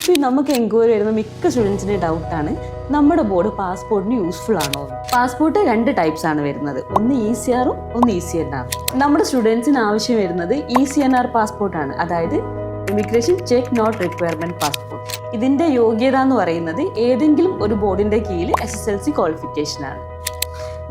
നമുക്ക് എൻക്വയറി വരുന്ന മിക്ക സ്റ്റുഡൻസിന്റെ ഡൗട്ടാണ് നമ്മുടെ ബോർഡ് പാസ്പോർട്ടിന് യൂസ്ഫുൾ ആണോ? പാസ്പോർട്ട് രണ്ട് ടൈപ്സ് ആണ് വരുന്നത്. ഒന്ന് ഇ സി ആറും ഒന്ന് ഇ സി എൻ ആറും നമ്മുടെ സ്റ്റുഡൻസിന് ആവശ്യം വരുന്നത് ഇ സി എൻ ആർ പാസ്പോർട്ടാണ് അതായത് immigration check not requirement passport ഇതിന്റെ യോഗ്യത എന്ന് പറയുന്നത് ഏതെങ്കിലും ഒരു ബോർഡിന്റെ കീഴിൽ S S L C qualification ആണ്.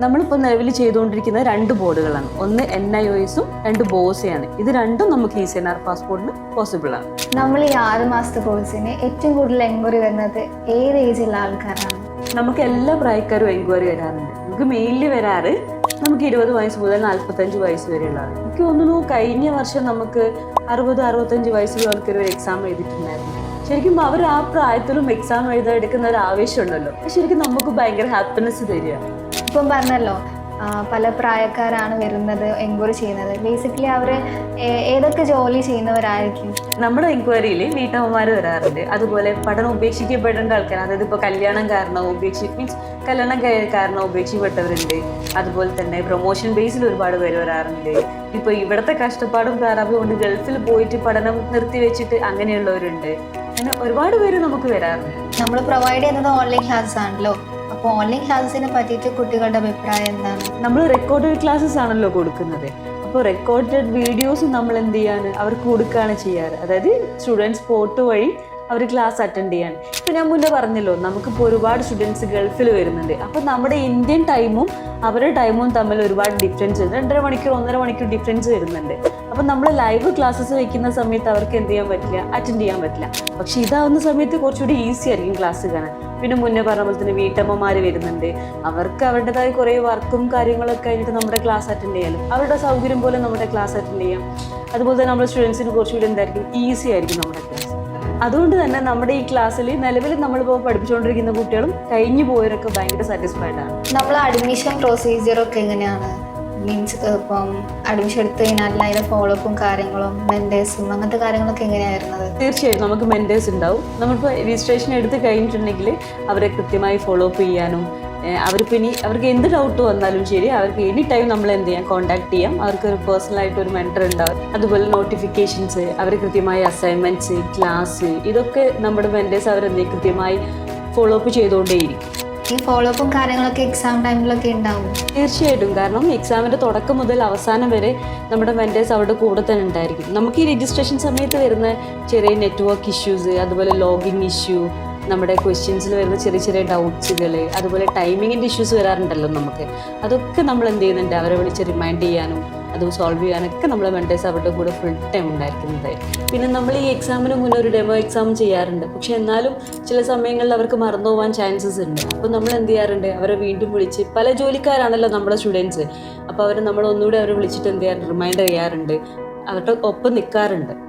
നമ്മളിപ്പോൾ നിലവിൽ ചെയ്തുകൊണ്ടിരിക്കുന്ന രണ്ട് ബോർഡുകളാണ്. ഒന്ന് എൻ ഐ ഒ എസും രണ്ട് ബോസയാണ് ഇത് രണ്ടും നമുക്ക് ഈ സി എൻ ആർ പാസ്പോർട്ടിന് പോസിബിൾ ആണ്. നമ്മൾ ഈ ആറ് മാസത്തെ കോഴ്സിന് ഏറ്റവും കൂടുതൽ എൻക്വയറി വരുന്നത് ഏത് ഏജിലുള്ള ആൾക്കാരാണ്? നമുക്ക് എല്ലാ പ്രായക്കാരും എൻക്വയറി വരാറുണ്ട്. നമുക്ക് മെയിലിൽ വരാറ് നമുക്ക് ഇരുപത് വയസ്സ് മുതൽ നാൽപ്പത്തഞ്ച് വയസ്സ് വരെയുള്ളതാണ്. എനിക്ക് തോന്നുന്നു കഴിഞ്ഞ വർഷം നമുക്ക് അറുപത് അറുപത്തഞ്ച് വയസ്സുള്ളവർക്ക് ഒരു എക്സാം എഴുതിയിട്ടുണ്ടായിരുന്നു. ശരിക്കും അവർ ആ പ്രായത്തിലും എക്സാം എഴുതാൻ എടുക്കുന്ന ഒരു ആവേശമുണ്ടല്ലോ ശരിക്കും നമുക്ക് ഭയങ്കര ഹാപ്പിനെസ് തരിക ഇപ്പം പറഞ്ഞല്ലോ പല പ്രായക്കാരാണ് വരുന്നത് എൻക്വയറി ചെയ്യുന്നത്. ബേസിക്കലി അവർ ഏതൊക്കെ ജോലി ചെയ്യുന്നവരായിരിക്കും? നമ്മുടെ എൻക്വയറിയിൽ വീട്ടമ്മമാർ വരാറുണ്ട്. അതുപോലെ പഠനം ഉപേക്ഷിക്കപ്പെടേണ്ട ആൾക്കാർ അതായത് ഇപ്പോൾ കല്യാണം കാരണം ഉപേക്ഷി മീൻസ് കല്യാണം കാരണം ഉപേക്ഷിക്കപ്പെട്ടവരുണ്ട്. അതുപോലെ തന്നെ പ്രൊമോഷൻ ബേസിൽ ഒരുപാട് പേര് വരാറുണ്ട്. ഇപ്പോൾ ഇവിടുത്തെ കഷ്ടപ്പാടും പ്രാരാബ്ദം കൊണ്ട് ഗൾഫിൽ പോയിട്ട് പഠനം നിർത്തി വെച്ചിട്ട് അങ്ങനെയുള്ളവരുണ്ട്. അങ്ങനെ ഒരുപാട് പേര് നമുക്ക് വരാറുണ്ട്. നമ്മൾ പ്രൊവൈഡ് ചെയ്യുന്നത് ഓൺലൈൻ ക്ലാസ് ആണല്ലോ. അപ്പോൾ ഓൺലൈൻ ക്ലാസ്സിനെ പറ്റിയിട്ട് കുട്ടികളുടെ അഭിപ്രായം എന്താണ്? നമ്മൾ റെക്കോർഡഡ് ക്ലാസ്സസ് ആണല്ലോ കൊടുക്കുന്നത്. അപ്പോൾ റെക്കോർഡഡ് വീഡിയോസ് നമ്മൾ എന്ത് ചെയ്യാണ് അവർക്ക് കൊടുക്കുകയാണ് ചെയ്യാറ്. അതായത് സ്റ്റുഡൻസ് പോർട്ട് വഴി അവർ ക്ലാസ് അറ്റൻഡ് ചെയ്യാൻ ഇപ്പോൾ ഞാൻ മുന്നേ പറഞ്ഞല്ലോ നമുക്കിപ്പോൾ ഒരുപാട് സ്റ്റുഡൻസ് ഗൾഫിൽ വരുന്നുണ്ട്. അപ്പോൾ നമ്മുടെ ഇന്ത്യൻ ടൈമും അവരുടെ ടൈമും തമ്മിൽ ഒരുപാട് ഡിഫറൻസ് ഉണ്ട് രണ്ടര മണിക്കൂർ ഒന്നര മണിക്കൂർ ഡിഫറൻസ് വരുന്നുണ്ട്. അപ്പം നമ്മൾ ലൈവ് ക്ലാസ്സസ് വെക്കുന്ന സമയത്ത് അവർക്ക് എന്ത് ചെയ്യാൻ പറ്റില്ല? അറ്റൻഡ് ചെയ്യാൻ പറ്റില്ല. പക്ഷേ ഇതാവുന്ന സമയത്ത് കുറച്ചുകൂടി ഈസി ആയിരിക്കും ക്ലാസ് കാണാൻ. പിന്നെ മുന്നേ പറഞ്ഞ പോലെ തന്നെ വീട്ടമ്മമാർ വരുന്നുണ്ട്. അവർക്ക് അവരുടേതായ കുറേ വർക്കും കാര്യങ്ങളൊക്കെ കഴിഞ്ഞിട്ട് നമ്മുടെ ക്ലാസ് അറ്റൻഡ് ചെയ്യാനും അവരുടെ സൗകര്യം പോലെ നമ്മുടെ ക്ലാസ് അറ്റൻഡ് ചെയ്യാം. അതുപോലെ തന്നെ നമ്മുടെ സ്റ്റുഡൻസിന് കുറച്ചുകൂടി എന്തായിരിക്കും? ഈസി ആയിരിക്കും നമ്മുടെ ക്ലാസ് അതുകൊണ്ട് തന്നെ നമ്മുടെ ഈ ക്ലാസ്സിൽ നിലവിൽ നമ്മളിപ്പോൾ പഠിപ്പിച്ചുകൊണ്ടിരിക്കുന്ന കുട്ടികളും കഴിഞ്ഞു പോയവരൊക്കെ ഭയങ്കര സാറ്റിസ്ഫൈഡ് ആണ്. നമ്മൾ അഡ്മിഷൻ പ്രൊസീജിയറൊക്കെ എങ്ങനെയാണ്? മീൻസ് ഇപ്പം അഡ്മിഷൻ എടുത്തു കഴിഞ്ഞാൽ അതിന്റെ ഫോളോ അപ്പും കാര്യങ്ങളും മെന്റേഴ്സും അങ്ങനത്തെ കാര്യങ്ങളൊക്കെ എങ്ങനെയായിരുന്നത് തീർച്ചയായിട്ടും നമുക്ക് മെന്റേഴ്സ് ഉണ്ടാവും. നമ്മളിപ്പോൾ രജിസ്ട്രേഷൻ എടുത്ത് കഴിഞ്ഞിട്ടുണ്ടെങ്കിൽ അവരെ കൃത്യമായി ഫോളോ അപ്പ് ചെയ്യാനും അവർക്ക് ഇനി അവർക്ക് എന്ത് ഡൗട്ട് വന്നാലും ശരി അവർക്ക് എനി ടൈം നമ്മൾ എന്ത് ചെയ്യാം? കോൺടാക്ട് ചെയ്യാം. അവർക്ക് ഒരു പേഴ്സണലായിട്ട് ഒരു മെന്റർ ഉണ്ടാവും. അതുപോലെ നോട്ടിഫിക്കേഷൻസ് അവർ കൃത്യമായ അസൈൻമെന്റ്സ് ക്ലാസ് ഇതൊക്കെ നമ്മുടെ മെന്റേഴ്സ് അവരെന്ത് കൃത്യമായി ഫോളോ അപ്പ് ചെയ്തുകൊണ്ടേയിരിക്കും. ഈ ഫോളോ അപ്പും കാര്യങ്ങളൊക്കെ എക്സാം ടൈമിലൊക്കെ ഉണ്ടാവും. തീർച്ചയായിട്ടും. കാരണം എക്സാമിന്റെ തുടക്കം മുതൽ അവസാനം വരെ നമ്മുടെ മെന്റേഴ്സ് അവരുടെ കൂടെ തന്നെ ഉണ്ടായിരിക്കും. നമുക്ക് ഈ രജിസ്ട്രേഷൻ സമയത്ത് വരുന്ന ചെറിയ നെറ്റ്വർക്ക് ഇഷ്യൂസ് അതുപോലെ ലോഗിൻ ഇഷ്യൂ നമ്മുടെ ക്വസ്റ്റ്യൻസിൽ വരുന്ന ചെറിയ ചെറിയ ഡൗട്ട്സുകൾ അതുപോലെ ടൈമിങ്ങിന്റെ ഇഷ്യൂസ് വരാറുണ്ടല്ലോ നമുക്ക്. അതൊക്കെ നമ്മൾ എന്ത് ചെയ്യുന്നുണ്ട്? അവരെ വിളിച്ച് റിമൈൻഡ് ചെയ്യാനും അത് സോൾവ് ചെയ്യാനൊക്കെ നമ്മൾ മെന്റേഴ്സ് അവരുടെ കൂടെ ഫുൾ ടൈം ഉണ്ടായിരിക്കുന്നത്. പിന്നെ നമ്മൾ ഈ എക്സാമിന് മുന്നേ ഒരു ഡെമോ എക്സാം ചെയ്യാറുണ്ട്. പക്ഷെ എന്നാലും ചില സമയങ്ങളിൽ അവർക്ക് മറന്നു പോകാൻ ചാൻസസ് ഉണ്ട്. അപ്പോൾ നമ്മൾ എന്ത് ചെയ്യാറുണ്ട്? അവരെ വീണ്ടും വിളിച്ച് പല ജോലിക്കാരാണല്ലോ നമ്മുടെ സ്റ്റുഡൻസ് അപ്പോൾ അവർ നമ്മൾ ഒന്നുകൂടി അവരെ വിളിച്ചിട്ട് എന്ത് ചെയ്യാറുണ്ട്? റിമൈൻഡ് ചെയ്യാറുണ്ട്. അവരുടെ ഒപ്പം നിൽക്കാറുണ്ട്.